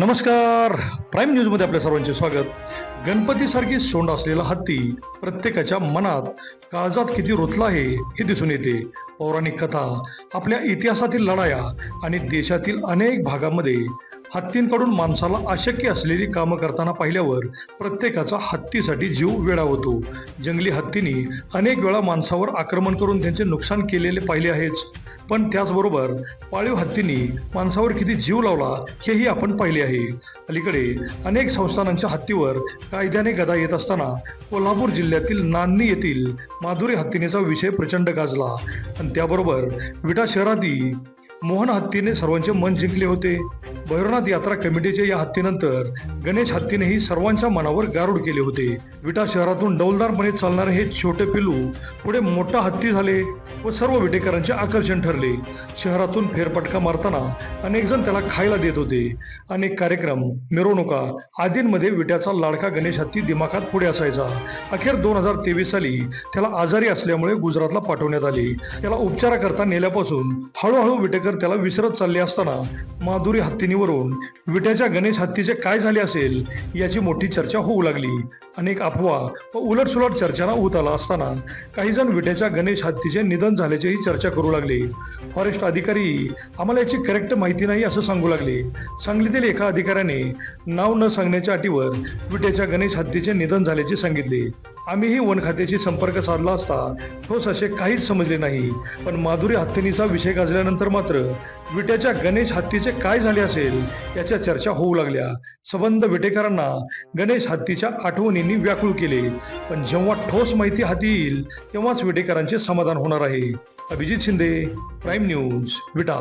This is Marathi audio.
नमस्कार. प्राईम न्यूजमध्ये आपल्या सर्वांचे स्वागत. गणपतीसारखी सोंड असलेला हत्ती प्रत्येकाच्या मनात काळजात किती रुतला आहे हे दिसून येते. पौराणिक कथा आपल्या इतिहासातील लढाया आणि देशातील अनेक भागामध्ये हत्तींकडून माणसाला अशक्य असलेली कामं करताना पाहिल्यावर प्रत्येकाचा हत्तीसाठी जीव वेळा होतो. जंगली हत्तींनी अनेक वेळा माणसावर आक्रमण करून त्यांचे नुकसान केलेले पाहिले आहेच. पण त्याचबरोबर पाळीव हत्तींनी माणसावर किती जीव लावला हेही आपण पाहिले आहे. अलीकडे अनेक संस्थानांच्या हत्तीवर कायद्याने गदा येत असताना कोल्हापूर जिल्ह्यातील नान्नी येथील माधुरी हत्तीनेचा विषय प्रचंड गाजला. आणि त्याबरोबर विटा शहरातही मोहन हत्तीने सर्वांचे मन जिंकले होते. भैरवनाथ यात्रा कमिटीच्या या हत्तीनंतर गणेश हत्तीनेही सर्वांच्या मनावर गारूड केले होते. विटा शहरातून डौलदारपणे चालणारे हे छोटे पिलू पुढे मोठा हत्ती झाले व सर्व विटेकरांचे आकर्षण ठरले. शहरातून फेरफटका मारताना अनेक जण त्याला खायला देत होते. अनेक कार्यक्रम मिरवणुका आदींमध्ये विट्याचा लाडका गणेश हत्ती दिमाखात पुढे असायचा. अखेर दोन हजार तेवीस साली त्याला आजारी असल्यामुळे गुजरातला पाठवण्यात आले. त्याला उपचाराकरता नेल्यापासून हळूहळू विटेकर त्याला विसरत चालले असताना माधुरी माहितीवरून विट्याच्या गणेश हत्तीचे काय झाले असेल याची मोठी चर्चा होऊ लागली. अनेक अफवा व उलटसुलट चर्चांना उत आला असताना काही जण विट्याच्या गणेश हत्तीचे निधन झाल्याचीही चर्चा करू लागले. फॉरेस्ट अधिकारी आम्हाला याची करेक्ट माहिती नाही असं सांगू लागले. सांगलीतील एका अधिकाऱ्याने नाव न सांगण्याच्या अटीवर विट्याच्या गणेश हत्तीचे निधन झाल्याचे सांगितले. आम्हीही वन खात्याशी संपर्क साधला असता ठोस असे काहीच समजले नाही. पण माधुरी हत्तीनीचा विषय गाजल्यानंतर मात्र विट्याच्या गणेश हत्तीचे काय झाले असेल याच्या चर्चा होऊ लागल्या. सबंध विटेकरांना गणेश हत्तीच्या आठवणींनी व्याकुळ केले. पण जेव्हा ठोस माहिती हाती येईल तेव्हाच विटेकरांचे समाधान होणार आहे. Abhijit Shinde prime news Vita.